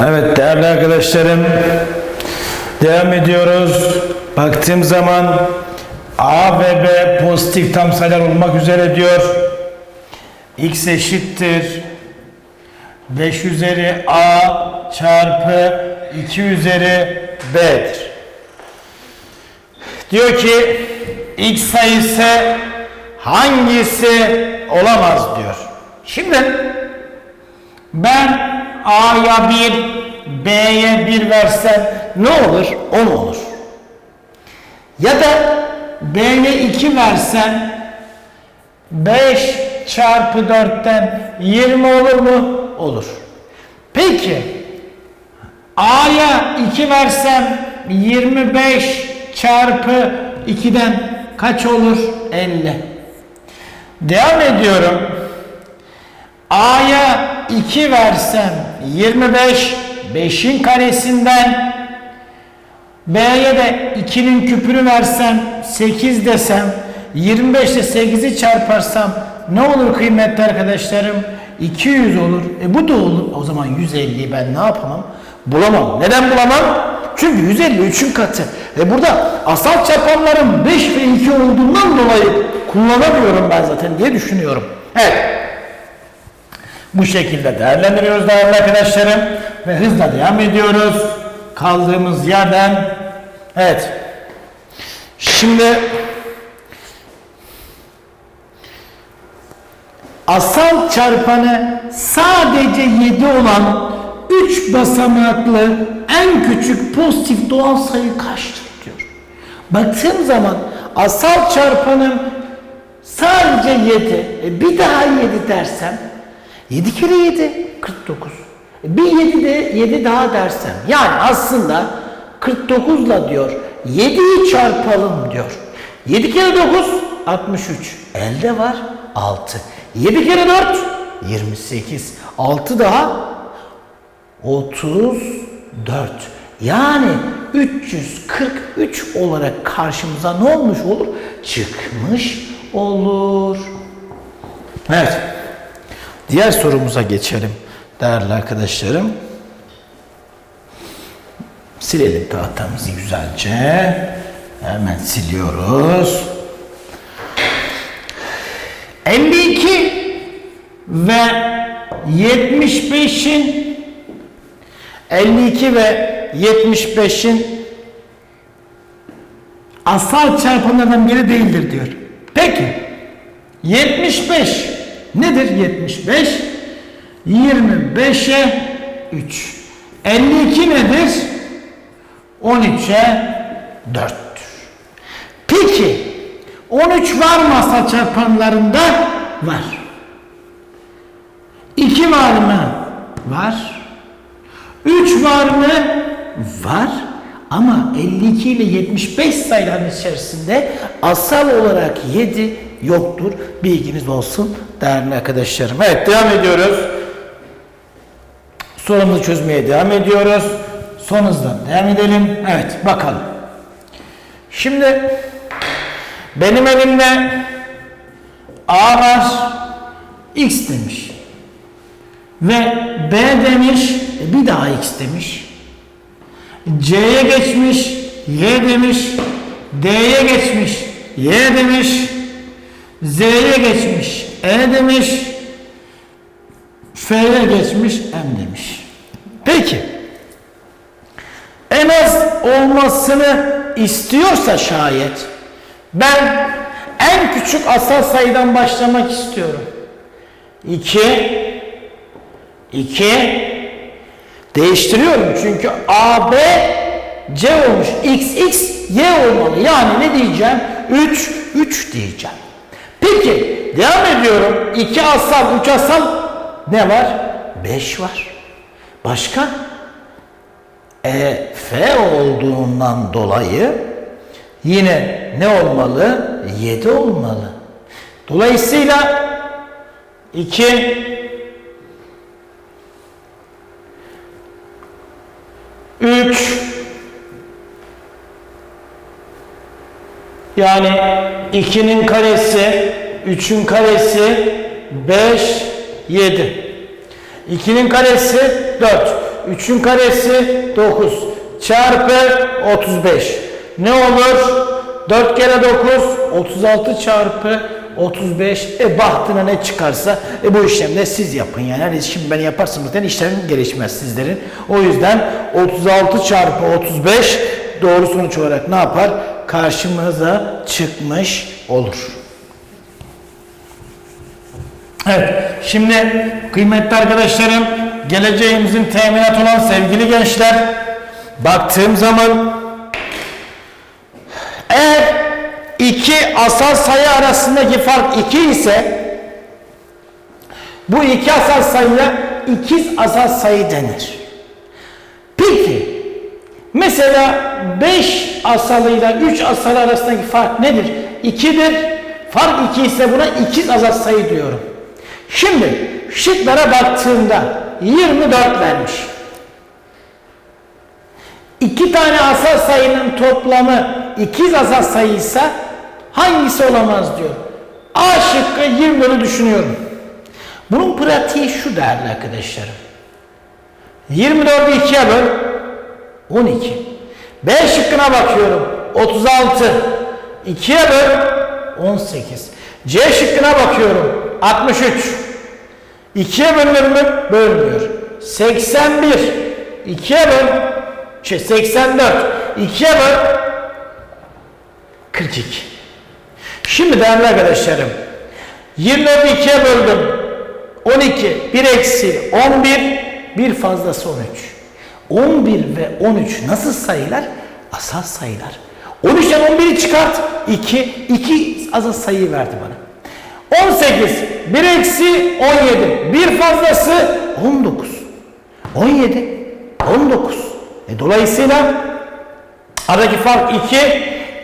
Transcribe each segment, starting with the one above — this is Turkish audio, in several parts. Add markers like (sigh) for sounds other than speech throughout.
Evet değerli arkadaşlarım devam ediyoruz. Baktığım zaman A ve B pozitif tam sayılar olmak üzere diyor. X eşittir 5 üzeri A çarpı 2 üzeri B'dir. Diyor ki X sayısı hangisi olamaz diyor. Şimdi ben A'ya 1, B'ye 1 versem ne olur? 10 olur. Ya da B'ye 2 versem 5 çarpı 4'ten 20 olur mu? Olur. Peki A'ya 2 versem 25 çarpı 2'den kaç olur? 50. Devam ediyorum. A'ya 2 versem 25, 5'in karesinden B'ye de 2'nin küpünü versem 8 desem 25 ile 8'i çarparsam ne olur kıymetli arkadaşlarım? 200 olur. E bu da olur. O zaman 150'yi ben ne yapamam? Bulamam. Neden bulamam? Çünkü 150 3'ün katı. E burada asal çarpanların 5 ve 2 olduğundan dolayı kullanamıyorum ben zaten diye düşünüyorum. Evet. Bu şekilde değerlendiriyoruz değerli arkadaşlarım ve hızla devam ediyoruz kaldığımız yerden. Evet. Şimdi asal çarpanı sadece 7 olan 3 basamaklı en küçük pozitif doğal sayı kaçtır diyor. Baktığım zaman asal çarpanım sadece 7. E bir daha 7 dersem 7 kere 7 49. E bir 7 de 7 daha dersem yani aslında 49 ile diyor 7'yi çarpalım diyor. 7 kere 9 63. Elde var 6. 7 kere 4 28. 6 daha 34. Yani 343 olarak karşımıza ne olmuş olur? Çıkmış olur. Evet. Diğer sorumuza geçelim değerli arkadaşlarım. Silelim tahtamızı güzelce. Hemen siliyoruz. 52 ve 75'in 52 ve 75'in asal çarpanlardan biri değildir diyor. Peki 75 nedir 75? 25'e 3. 52 nedir? 13'e 4'tür. Peki 13 var mı asal çarpanlarında? Var. 2 var mı? Var. 3 var mı? Var. Ama 52 ile 75 sayıların içerisinde asal olarak 7 yoktur. Bilginiz olsun değerli arkadaşlarım. Evet devam ediyoruz. Sorumuzu çözmeye devam ediyoruz. Son hızdan devam edelim. Evet bakalım. Şimdi benim elimde A var. X demiş. Ve B demiş. e, Bir daha X demiş. C'ye geçmiş. Y demiş. D'ye geçmiş. Y demiş. Z'ye geçmiş. E demiş. F'ye geçmiş. M demiş. Peki. En az olmasını istiyorsa şayet ben en küçük asal sayıdan başlamak istiyorum. 2 2 değiştiriyorum çünkü A B C olmuş. X X Y olmalı. Yani ne diyeceğim? 3 3 diyeceğim. Peki devam ediyorum. 2 asal 3 asal ne var? 5 var. Başka? E, F olduğundan dolayı yine ne olmalı? 7 olmalı. Dolayısıyla 2 3 yani 2'nin karesi 3'ün karesi 5 7 2'nin karesi 4 3'ün karesi 9 çarpı 35. Ne olur? 4 kere 9 36 çarpı 35 e bahtına ne çıkarsa e bu işlemde siz yapın yani. Hani şimdi ben yaparsam zaten işlem gelişmez sizlerin. O yüzden 36 çarpı 35 doğru sonuç olarak ne yapar? Karşımıza çıkmış olur. Evet, şimdi kıymetli arkadaşlarım, geleceğimizin teminat olan sevgili gençler, baktığım zaman eğer iki asal sayı arasındaki fark 2 ise bu iki asal sayıya ikiz asal sayı denir. Peki mesela 5 asalıyla 3 asal arasındaki fark nedir? 2'dir. Fark 2 ise buna ikiz asal sayı diyorum. Şimdi şıklara baktığımda 24 vermiş. İki tane asal sayının toplamı ikiz asal sayıysa hangisi olamaz diyor. A şıkkı 24'ü düşünüyorum. Bunun pratiği şu değerli arkadaşlarım. 24'ü 2'ye böl 12. B şıkkına bakıyorum. 36. 2'ye böl 18. C şıkkına bakıyorum. 63. 2'ye bölünür mü? Bölmüyor. 81. 2'ye böl. Şey 84. 2'ye böl. 42. Şimdi değerli arkadaşlarım. 24'ü 2'ye böldüm. 12. 1 eksi 11. Bir fazlası 13. 11 ve 13 nasıl sayılar? Asal sayılar. 13'ten 11'i çıkart. 2. 2 asal sayıyı verdi bana. 18. 1 eksi 17. Bir fazlası 19. 17. 19. E, dolayısıyla aradaki fark 2.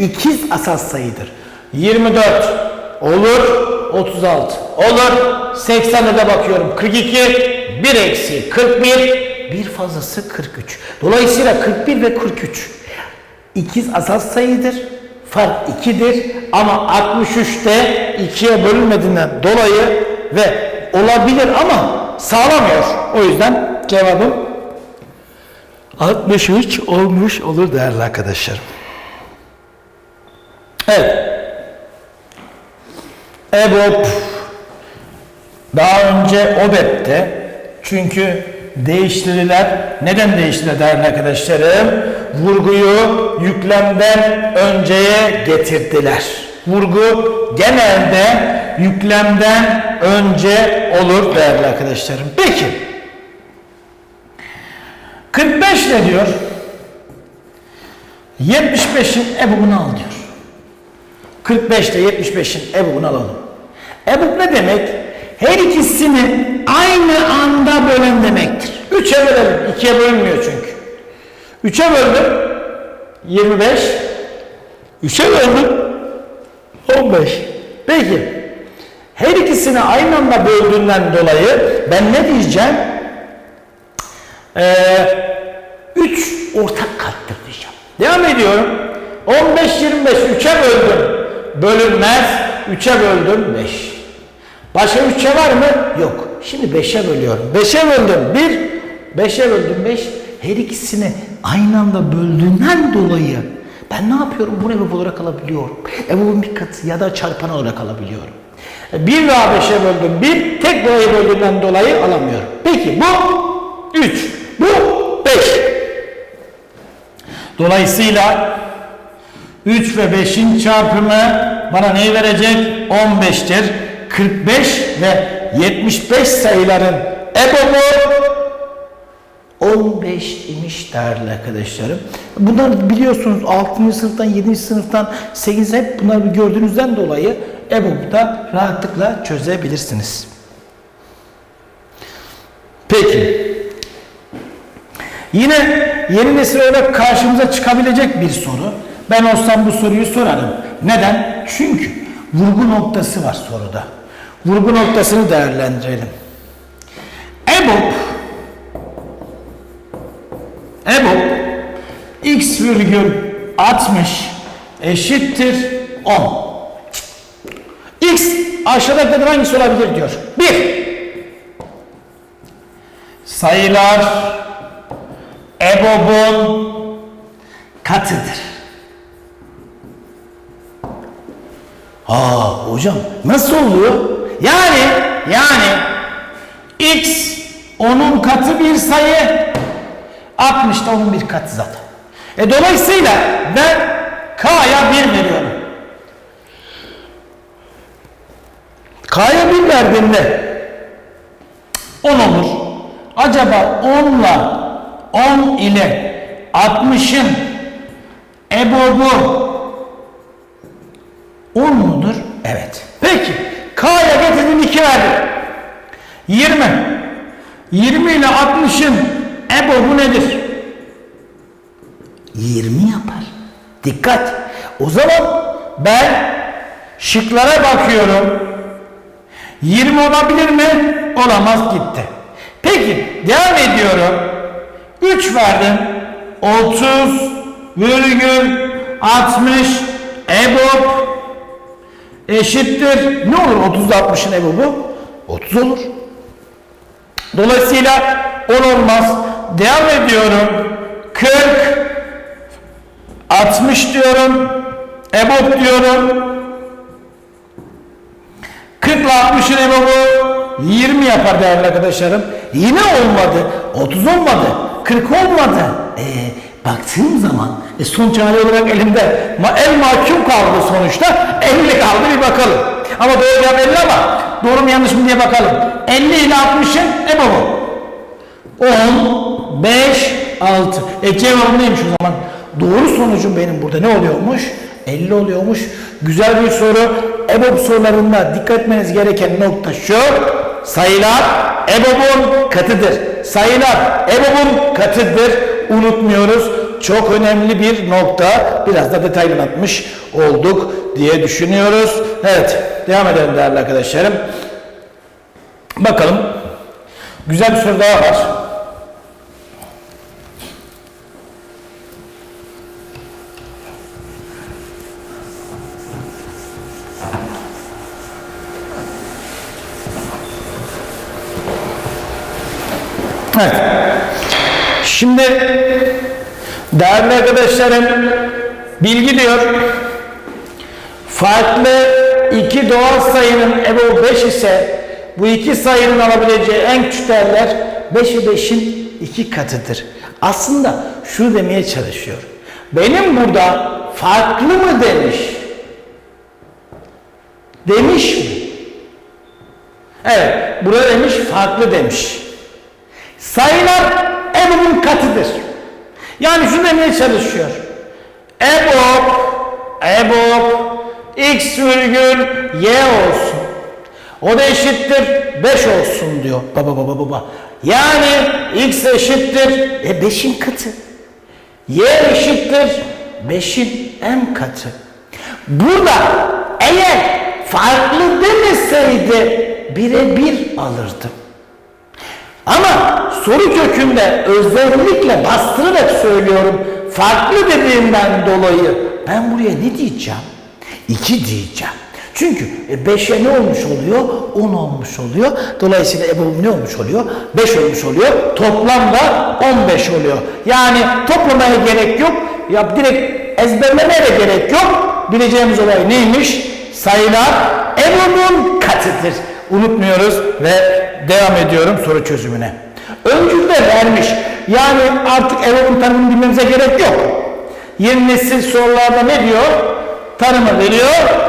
İkiz asal sayıdır. 24 olur. 36 olur. 80'e de bakıyorum. 42. 1 eksi 41. Bir fazlası 43. Dolayısıyla 41 ve 43 ikiz asal sayıdır. Fark 2'dir ama 63'te 2'ye bölünmediğinden dolayı ve olabilir ama sağlamıyor. O yüzden cevabım 63 olmuş olur değerli arkadaşlarım. Evet. EBOB daha önce OBEP'te çünkü değiştiriler. Neden değiştiler değerli arkadaşlarım? Vurguyu yüklemden önceye getirdiler. Vurgu genelde yüklemden önce olur değerli arkadaşlarım. Peki. 45 ne diyor? 75'in ebubunu al diyor. 45 ile 75'in ebubunu alalım. Ebub ne demek? Her ikisini aynı anda bölen demektir. 3'e bölelim. 2'ye bölünmüyor çünkü. 3'e böldüm. 25. 3'e böldüm. 15. Peki. Her ikisini aynı anda böldüğünden dolayı ben ne diyeceğim? Ee, 3 ortak kattır diyeceğim. Devam ediyorum. 15, 25. 3'e böldüm. Bölünmez. 3'e böldüm. 5. Başka 3'e var mı? Yok. Şimdi 5'e bölüyorum. 5'e böldüm 1, 5'e böldüm 5. Her ikisini aynı anda böldüğünden dolayı ben ne yapıyorum? Bunu ebep olarak alabiliyorum. Ebebin bir katı ya da çarpan olarak alabiliyorum. 1 daha 5'e böldüm 1, tek burayı böldüğünden dolayı alamıyorum. Peki bu 3, bu 5. Dolayısıyla 3 ve 5'in çarpımı bana neyi verecek? 15'tir. 45 ve 75 sayıların ebobu 15 imiş değerli arkadaşlarım. Bunlar biliyorsunuz 6. sınıftan, 7. sınıftan, 8. hep bunları gördüğünüzden dolayı ebobu da rahatlıkla çözebilirsiniz. Peki. Yine yeni nesil olarak karşımıza çıkabilecek bir soru. Ben olsam bu soruyu sorarım. Neden? Çünkü vurgu noktası var soruda. Vurgu noktasını değerlendirelim. EBOB EBOB x virgül 60 eşittir 10. X aşağıdakilerden hangisi olabilir diyor. 1. Sayılar EBOB'un katıdır. Aa hocam nasıl oluyor? Yani yani x onun katı bir sayı 60 da onun bir katı zaten. E dolayısıyla ben k'ya 1 veriyorum. K'ya bir verdiğinde 10 olur. Acaba 10 ile 10 ile 60'ın ebobu 10 mudur? Evet. K'ya getirdim 2 verdim. 20. 20 ile 60'ın ebobu nedir? 20 yapar. Dikkat. O zaman Ben şıklara bakıyorum. 20 olabilir mi? Olamaz gitti. Peki devam ediyorum. 3 verdim. 30 virgül 60 EBOB eşittir. ne olur 30'da 60'ın EBOB'u? 30 olur. Dolayısıyla 10 olmaz. Devam ediyorum. 40 60 diyorum. EBOB diyorum. 40 ile 60'ın EBOB'u 20 yapar değerli arkadaşlarım. Yine olmadı. 30 olmadı. 40 olmadı. Ee, baktığım zaman E sonuç hali olarak elimde el mahkum kaldı sonuçta. 50 kaldı bir bakalım. Ama doğru cevap 50 ama doğru mu yanlış mı diye bakalım. 50 ile 60'ın EBOB'u. 10, 5, 6. E cevabı neymiş o zaman? doğru sonucum benim burada ne oluyormuş? 50 oluyormuş. Güzel bir soru. EBOB sorularında dikkat etmeniz gereken nokta şu. Sayılar EBOB'un katıdır. Sayılar EBOB'un katıdır. Unutmuyoruz. Çok önemli bir nokta. Biraz da detaylı anlatmış olduk diye düşünüyoruz. Evet. Devam edelim değerli arkadaşlarım. Bakalım. Güzel bir soru daha var. Evet. Şimdi değerli arkadaşlarım bilgi diyor farklı iki doğal sayının EBO 5 ise bu iki sayının alabileceği en küçük değerler 5 ve 5'in iki katıdır. Aslında şunu demeye çalışıyor. Benim burada farklı mı demiş? Demiş mi? Evet, burada demiş farklı demiş. Sayılar EBOB'un katıdır. Yani şunu demeye çalışıyor. EBOB, EBOB, X virgül Y olsun. O da eşittir 5 olsun diyor. Baba baba baba. Yani X eşittir E 5'in katı. Y eşittir 5'in M katı. Burada eğer farklı demeseydi birebir alırdım. Ama soru kökünde özellikle bastırarak söylüyorum. Farklı dediğimden dolayı ben buraya ne diyeceğim? 2 diyeceğim. Çünkü 5'e ne olmuş oluyor? 10 olmuş oluyor. Dolayısıyla EBOB ne olmuş oluyor? 5 olmuş oluyor. Toplamda 15 oluyor. Yani toplamaya gerek yok. Ya direkt ezberlemeye de gerek yok. Bileceğimiz olay neymiş? Sayılar EBOB'un katıdır. Unutmuyoruz ve devam ediyorum soru çözümüne. Öncülde vermiş. Yani artık EBOB'un tanımını bilmemize gerek yok. Yeni nesil sorularda ne diyor? Tanımı veriyor.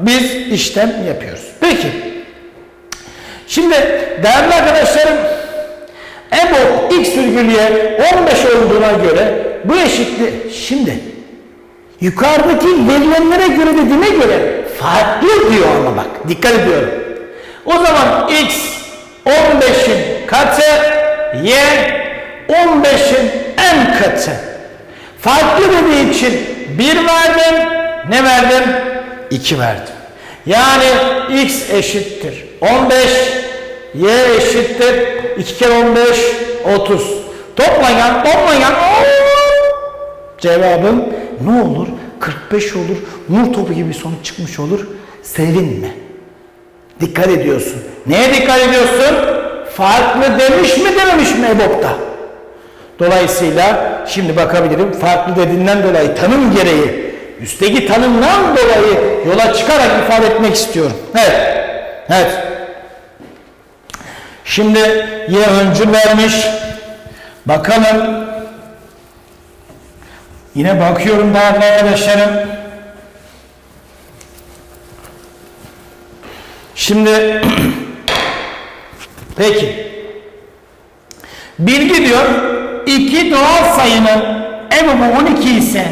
Biz işlem yapıyoruz. Peki. Şimdi değerli arkadaşlarım EBOB x virgül y 15 olduğuna göre bu eşitli. Şimdi yukarıdaki verilenlere göre dediğine göre farklı diyor ama bak dikkat ediyorum. O zaman x 15'in katı y 15'in en katı. Farklı dediği için 1 verdim. Ne verdim? 2 verdim. Yani x eşittir 15, y eşittir 2 kere 15, 30. Toplayan, toplayan. Cevabım ne olur? 45 olur. Nur topu gibi bir sonuç çıkmış olur. Sevinme. Dikkat ediyorsun. Neye dikkat ediyorsun? Farklı demiş mi dememiş mi EBOB'da? Dolayısıyla şimdi bakabilirim farklı dediğinden dolayı tanım gereği üstteki tanımdan dolayı yola çıkarak ifade etmek istiyorum. Evet. Evet. Şimdi Y öncül vermiş. Bakalım. Yine bakıyorum değerli arkadaşlarım. Şimdi (clears throat) peki bilgi diyor iki doğal sayının EBOB'u 12 ise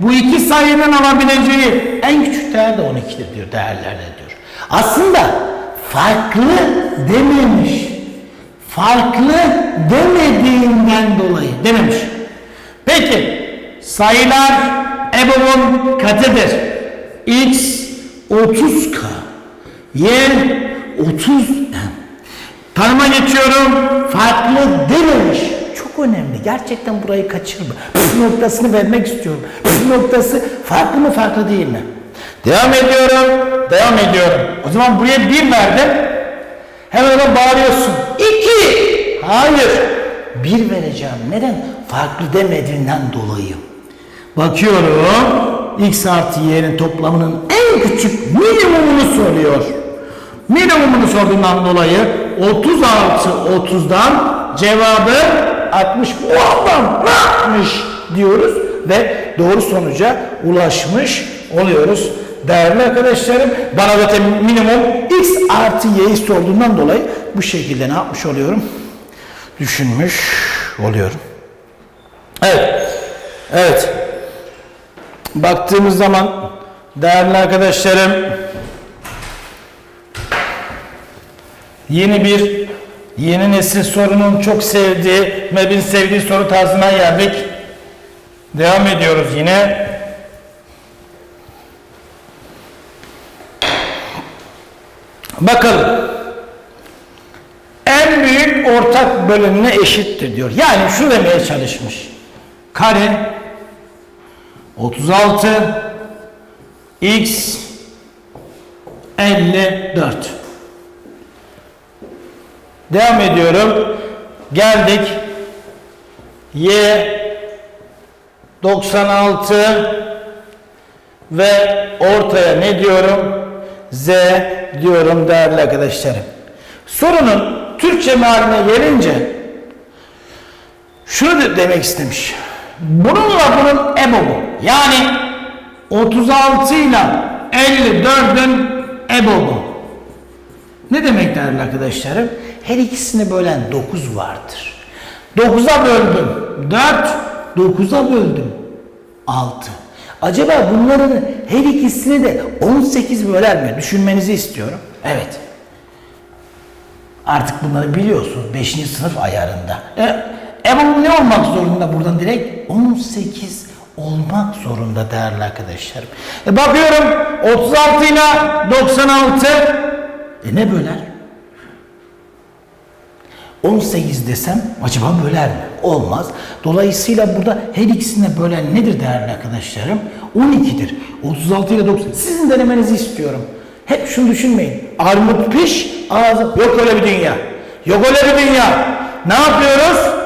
bu iki sayının alabileceği en küçük değer de 12'dir diyor değerlerde diyor. Aslında farklı dememiş. Farklı demediğinden dolayı dememiş. Peki sayılar EBOB'un katıdır. X 30K Y 30 Tanıma geçiyorum. Farklı dememiş. Çok önemli. Gerçekten burayı kaçırma. Püf noktasını vermek istiyorum. Püf noktası farklı mı farklı değil mi? Devam ediyorum. Devam ediyorum. O zaman buraya bir verdim. Hemen ona bağırıyorsun. İki. Hayır. Bir vereceğim. Neden? Farklı demediğinden dolayı. Bakıyorum. X artı y'nin toplamının en küçük minimumunu soruyor. Minimumunu sorduğundan dolayı 30 artı 30'dan cevabı 60 Ulan ne yapmış diyoruz ve doğru sonuca ulaşmış oluyoruz. Değerli arkadaşlarım bana zaten minimum x artı y'yi sorduğundan dolayı bu şekilde ne yapmış oluyorum? Düşünmüş oluyorum. Evet. Evet. Baktığımız zaman değerli arkadaşlarım yeni bir yeni nesil sorunun çok sevdiği, MEB'in sevdiği soru tarzına geldik. Devam ediyoruz yine. Bakalım. En büyük ortak bölümüne eşittir diyor. Yani şu demeye çalışmış. Kare 36 x 54 Devam ediyorum. Geldik. Y 96 ve ortaya ne diyorum? Z diyorum değerli arkadaşlarım. Sorunun Türkçe mealine gelince şunu de- demek istemiş. Bununla bunun ebobu. Yani 36 ile 54'ün ebobu. Ne demek değerli arkadaşlarım? Her ikisini bölen 9 vardır. 9'a böldüm 4, 9'a böldüm 6. Acaba bunların her ikisini de 18 böler mi? Düşünmenizi istiyorum. Evet. Artık bunları biliyorsunuz 5. sınıf ayarında. E, EBOB ne olmak zorunda buradan direkt? 18 olmak zorunda değerli arkadaşlarım. E bakıyorum 36 ile 96 e ne böler? 18 desem acaba böler mi? Olmaz. Dolayısıyla burada her ikisine bölen nedir değerli arkadaşlarım? 12'dir. 36 ile 90. Sizin denemenizi istiyorum. Hep şunu düşünmeyin. Armut piş, ağzı. Yok öyle bir dünya. Yok öyle bir dünya. Ne yapıyoruz?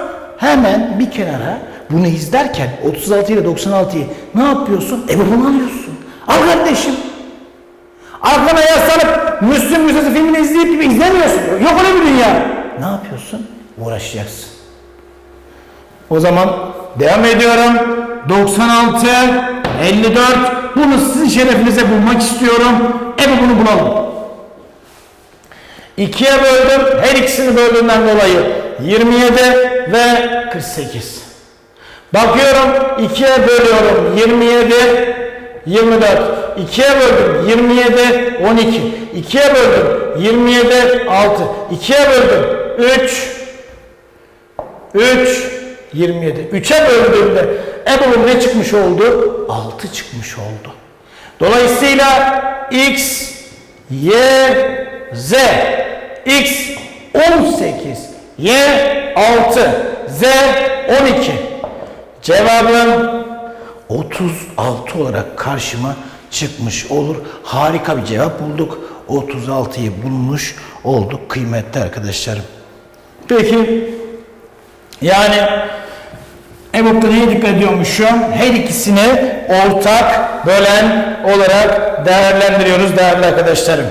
Hemen bir kenara bunu izlerken 36 ile 96'yı ne yapıyorsun? E bunu alıyorsun. Al kardeşim. Arkana yaslanıp Müslüm Müzesi filmini izleyip gibi izlemiyorsun. Yok öyle bir dünya. Ne yapıyorsun? Uğraşacaksın. O zaman devam ediyorum. 96, 54. Bunu sizin şerefinize bulmak istiyorum. Ebu bunu bulalım. İkiye böldüm. Her ikisini böldüğümden dolayı 27 ve 48. Bakıyorum 2'ye bölüyorum 27 24 2'ye böldüm 27 12 2'ye böldüm 27 6 2'ye böldüm 3 3 27 3'e böldüğümde EBOB'un ne çıkmış oldu? 6 çıkmış oldu. Dolayısıyla X Y Z. X 18 Y 6 Z 12 Cevabım 36 olarak karşıma çıkmış olur. Harika bir cevap bulduk. 36'yı bulmuş olduk kıymetli arkadaşlarım. Peki yani EBOB'da neye dikkat ediyormuşum? Her ikisini ortak bölen olarak değerlendiriyoruz değerli arkadaşlarım.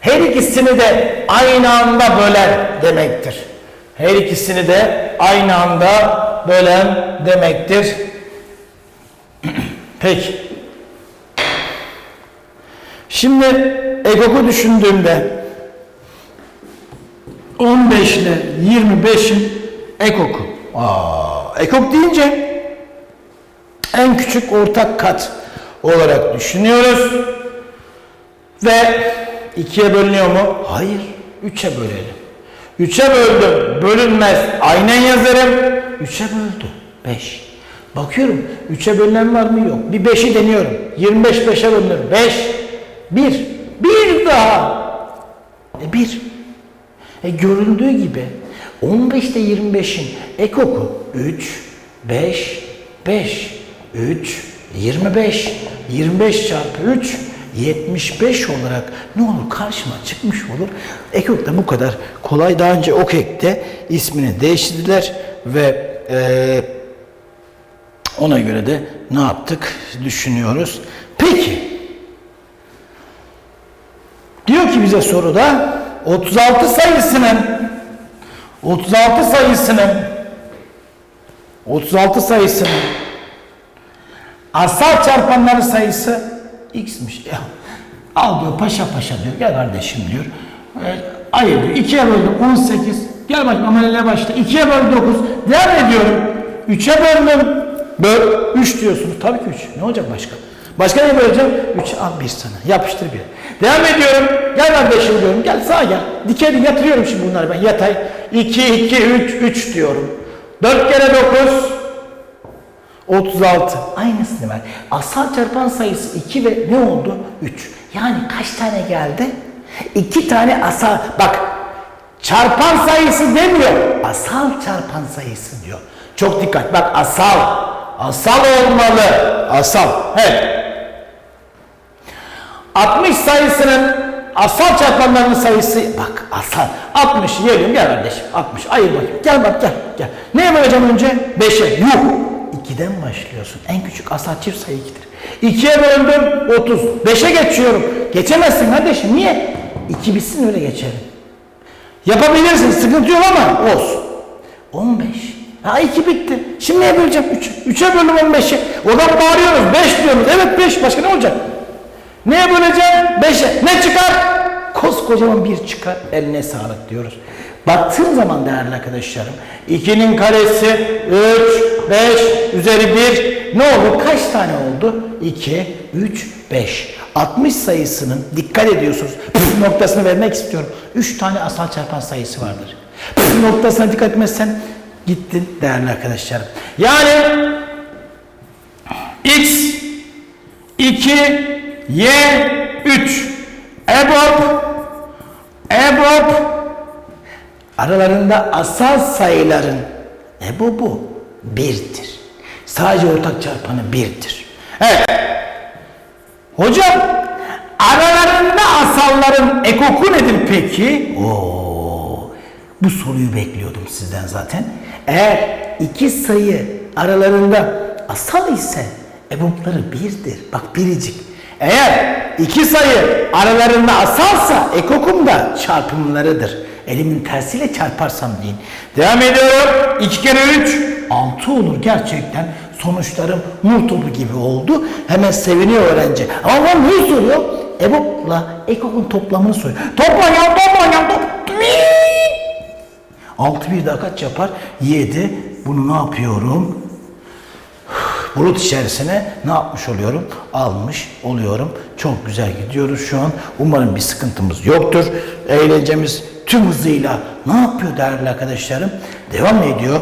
Her ikisini de aynı anda bölen demektir. Her ikisini de aynı anda bölen demektir. (clears throat) Peki. Şimdi EGOG'u düşündüğümde 15 ile 25'in EGOG'u. Aa, EGOG deyince en küçük ortak kat olarak düşünüyoruz. Ve ikiye bölünüyor mu? Hayır. Üçe bölelim. Üçe böldüm. Bölünmez. Aynen yazarım. Üçe böldü. Beş. Bakıyorum. Üçe bölünen var mı? Yok. Bir beşi deniyorum. 25 beşe bölünür. Beş. Bir. Bir daha. E bir. E görüldüğü gibi 15 ile 25'in ek oku 3, 5, 5, 3, 25, 25 çarpı 3, 75 olarak ne olur karşıma çıkmış olur. Ekok da bu kadar kolay. Daha önce OKEK'te ismini değiştirdiler ve eee, ona göre de ne yaptık düşünüyoruz. Peki Diyor ki bize soruda 36 sayısının 36 sayısının 36 sayısının asal çarpanları sayısı x'miş. Ya, al diyor paşa paşa diyor. Gel kardeşim diyor. E, hayır diyor. 2'ye böldüm 18. Gel bak ameliyeye başla. 2'ye böldüm 9. Devam ediyorum. 3'e böldüm. Böl. 3 diyorsunuz. Tabii ki 3. Ne olacak başka? Başka ne böleceğim? 3 al bir sana. Yapıştır bir. Devam ediyorum. Gel kardeşim diyorum. Gel sağa gel. Dikey yatırıyorum şimdi bunları ben. Yatay. 2, 2, 3, 3 diyorum. 4 kere 9. 36. Aynısını ver. Asal çarpan sayısı 2 ve ne oldu? 3. Yani kaç tane geldi? 2 tane asal. Bak çarpan sayısı demiyor. Asal çarpan sayısı diyor. Çok dikkat. Bak asal. Asal olmalı. Asal. Evet. 60 sayısının asal çarpanlarının sayısı bak asal 60 yiyelim gel kardeşim 60 ayır bakayım gel bak gel gel neye böleceğim önce 5'e yuh 2'den başlıyorsun en küçük asal çift sayı 2'dir 2'ye böldüm 30 5'e geçiyorum geçemezsin kardeşim niye 2 bitsin öyle geçelim yapabilirsin sıkıntı yok ama olsun 15 Ha 2 bitti. Şimdi neye böleceğim? 3. 3'e böldüm 15'i. Oradan bağırıyoruz. 5 diyoruz. Evet 5. Başka ne olacak? Neye böleceğim? 5'e. Ne çıkar? Koskocaman bir çıkar. Eline sağlık diyoruz. Baktığım zaman değerli arkadaşlarım 2'nin karesi 3, 5, üzeri 1 ne olur? Kaç tane oldu? 2, 3, 5. 60 sayısının dikkat ediyorsunuz. Püf noktasını vermek istiyorum. 3 tane asal çarpan sayısı vardır. Püf noktasına dikkat etmezsen gittin değerli arkadaşlarım. Yani x 2 y 3 EBOB EBOB aralarında asal sayıların EBOB'u birdir. Sadece ortak çarpanı birdir. Evet. Hocam aralarında asalların ekoku nedir peki? Oo, bu soruyu bekliyordum sizden zaten. Eğer iki sayı aralarında asal ise ebopları birdir. Bak biricik. Eğer iki sayı aralarında asalsa ekokum da çarpımlarıdır. Elimin tersiyle çarparsam deyin. Devam ediyorum. 2 kere 3 6 olur gerçekten. Sonuçlarım nur topu gibi oldu. Hemen seviniyor öğrenci. Ama ben ne soruyor? EBOB'la EKOK'un toplamını soruyor. Topla ya topla ya topla. 6 bir daha kaç yapar? 7. Bunu ne yapıyorum? Bulut içerisine ne yapmış oluyorum? Almış oluyorum. Çok güzel gidiyoruz şu an. Umarım bir sıkıntımız yoktur. Eğlencemiz tüm hızıyla ne yapıyor değerli arkadaşlarım? Devam ediyor.